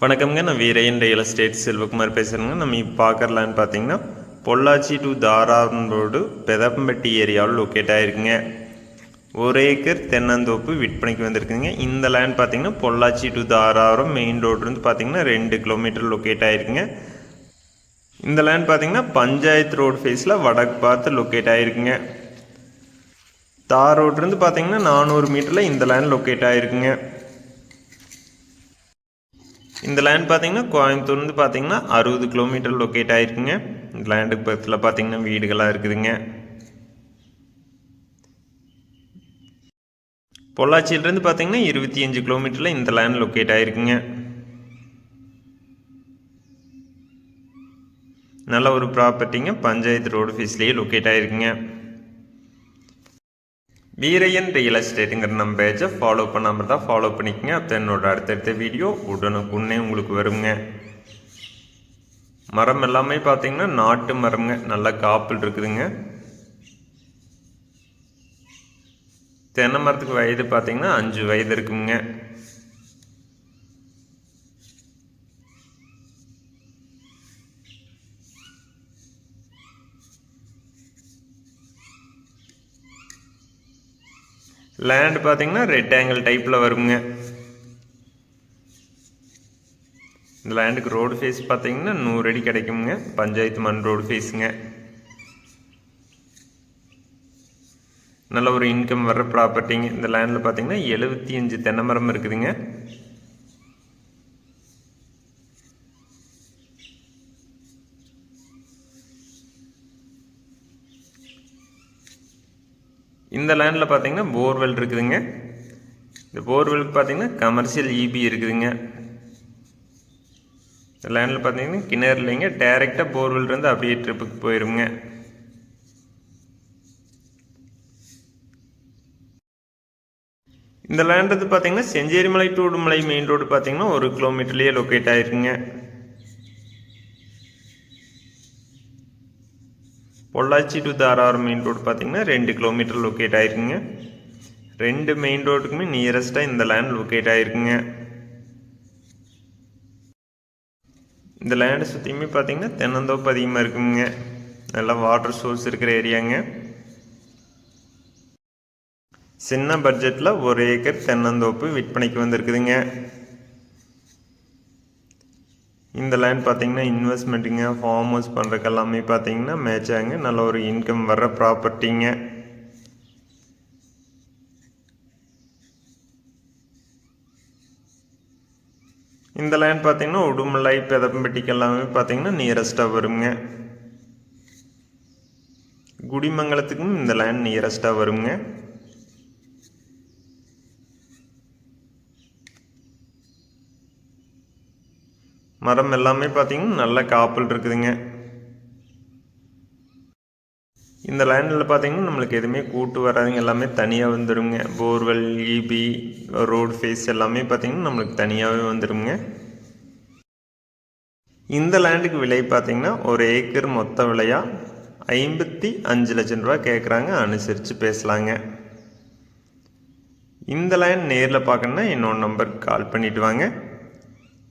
வணக்கம்ங்க. நான் Veeraiyan real estate Selvakumar பேசுகிறேங்க நம்ம இப்போ பார்க்குறலான்னு பார்த்தீங்கன்னா பொள்ளாச்சி டு தாராபுரம் ரோடு பெதப்பம்பட்டி ஏரியாவில் லொக்கேட் ஆகிருக்குங்க ஒரு ஏக்கர் தென்னந்தோப்பு விற்பனைக்கு வந்திருக்குங்க இந்த லேண்ட் பார்த்தீங்கன்னா பொள்ளாச்சி டு தாராபுரம் மெயின் ரோட்லேருந்து பார்த்தீங்கன்னா ரெண்டு கிலோமீட்டர் லொக்கேட் ஆகிருக்குங்க இந்த லேண்ட் பார்த்தீங்கன்னா பஞ்சாயத்து ரோடு ஃபேஸில் வடக்கு பார்த்து லொக்கேட் ஆகிருக்குங்க தார் ரோட்லேருந்து பார்த்தீங்கன்னா நானூறு மீட்டரில் இந்த லேண்ட் லொக்கேட் ஆகிருக்குங்க இந்த லேண்ட் பார்த்தீங்கன்னா கோயம்புத்தூர்லேருந்து பார்த்தீங்கன்னா அறுபது கிலோமீட்டர் லொக்கேட் ஆகிருக்குங்க இந்த லேண்டுக்கு பக்கத்தில் பார்த்திங்கன்னா வீடுகளாக இருக்குதுங்க. பொள்ளாச்சியிலேருந்து பார்த்தீங்கன்னா இருபத்தி அஞ்சு கிலோமீட்டரில் இந்த லேண்ட் லொக்கேட் ஆகிருக்குங்க நல்ல ஒரு ப்ராப்பர்ட்டிங்க பஞ்சாயத்து ரோடு ஃபீஸ்லேயே லொக்கேட் ஆகிருக்குங்க வீரையன் ரியல் எஸ்டேட்டுங்கிற நம்ம பேஜை ஃபாலோ பண்ணாமல் தான் ஃபாலோ பண்ணிக்கங்க. அப்போ என்னோட அடுத்தடுத்த வீடியோ உடனுக்குன்னே உங்களுக்கு வருங்க. மரம் எல்லாமே பார்த்தீங்கன்னா நாட்டு மரம்ங்க. நல்ல காப்பில் இருக்குதுங்க. தென்னை மரத்துக்கு வயது பார்த்தீங்கன்னா அஞ்சு வயது இருக்குங்க. லேண்ட் பார்த்தீங்கன்னா ரெட் டைப்பில் வருங்க. இந்த லேண்டுக்கு ரோடு ஃபேஸ் பார்த்தீங்கன்னா நூறு அடி கிடைக்குங்க. பஞ்சாயத்து மண் ரோடு ஃபேஸுங்க நல்ல ஒரு இன்கம் வர்ற ப்ராப்பர்ட்டிங்க இந்த லேண்டில் பார்த்தீங்கன்னா எழுபத்தி அஞ்சு தென்னை மரம் இருக்குதுங்க. இந்த லேண்டில் பார்த்தீங்கன்னா போர்வெல் இருக்குதுங்க. இந்த போர்வெலுக்கு பார்த்தீங்கன்னா கமர்ஷியல் இபி இருக்குதுங்க. இந்த லேண்டில் பார்த்தீங்கன்னா கிணறு இல்லைங்க. டேரெக்டாக போர்வெல் இருந்து அப்படியே ட்ரிப்புக்கு போயிருங்க. இந்த லேண்ட் வந்து பார்த்தீங்கன்னா Chencherimalai to Udumalai main road பார்த்தீங்கன்னா ஒரு கிலோமீட்டர்லேயே locate ஆயிருக்குங்க. Pollachi to Dharapuram main road பார்த்தீங்கன்னா ரெண்டு கிலோமீட்டர் லொக்கேட் ஆயிருக்குங்க. ரெண்டு மெயின் ரோடுக்குமே நியரஸ்ட்டாக இந்த லேண்ட் லொக்கேட் ஆயிருக்குங்க. இந்த லேண்டை சுற்றியுமே பார்த்தீங்கன்னா தென்னந்தோப்பு அதிகமாக இருக்குங்க. நல்லா வாட்டர் சோர்ஸ் இருக்கிற ஏரியாங்க சின்ன பட்ஜெட்டில் ஒரு ஏக்கர் தென்னந்தோப்பு விற்பனைக்கு வந்திருக்குதுங்க. இந்த லேண்ட் பார்த்தீங்கன்னா இன்வெஸ்ட்மெண்ட்டுங்க ஃபார்ம் ஹவுஸ் பண்ணுறக்கு எல்லாமே பார்த்தீங்கன்னா மேட்ச் ஆகுங்க. நல்ல ஒரு இன்கம் வர்ற ப்ராப்பர்ட்டிங்க இந்த லேண்ட் பார்த்தீங்கன்னா உடுமலை பெதம்பட்டிக்கு எல்லாமே பார்த்தீங்கன்னா நியரஸ்ட்டாக வருங்க. குடிமங்கலத்துக்கும் இந்த லேண்ட் நியரஸ்ட்டாக வருங்க. மரம் எல்லாமே பார்த்தீங்கன்னா நல்ல காப்பல் இருக்குதுங்க. இந்த லேண்டில் பார்த்தீங்கன்னா நம்மளுக்கு எதுவுமே கூட்டு வராதுங்க. எல்லாமே தனியாக வந்துடுங்க போர்வெல் ஈபி ரோடு ஃபேஸ் எல்லாமே பார்த்தீங்கன்னா நம்மளுக்கு தனியாகவே வந்துடுங்க இந்த லேண்டுக்கு விலை பார்த்திங்கன்னா ஒரு ஏக்கர் மொத்த விலையாக ஐம்பத்தி அஞ்சு லட்சம் ரூபா கேட்குறாங்க அனுசரித்து பேசலாங்க. இந்த லேண்ட் நேரில் பார்க்கணுன்னா என்னோட நம்பருக்கு கால் பண்ணிவிட்டு வாங்க.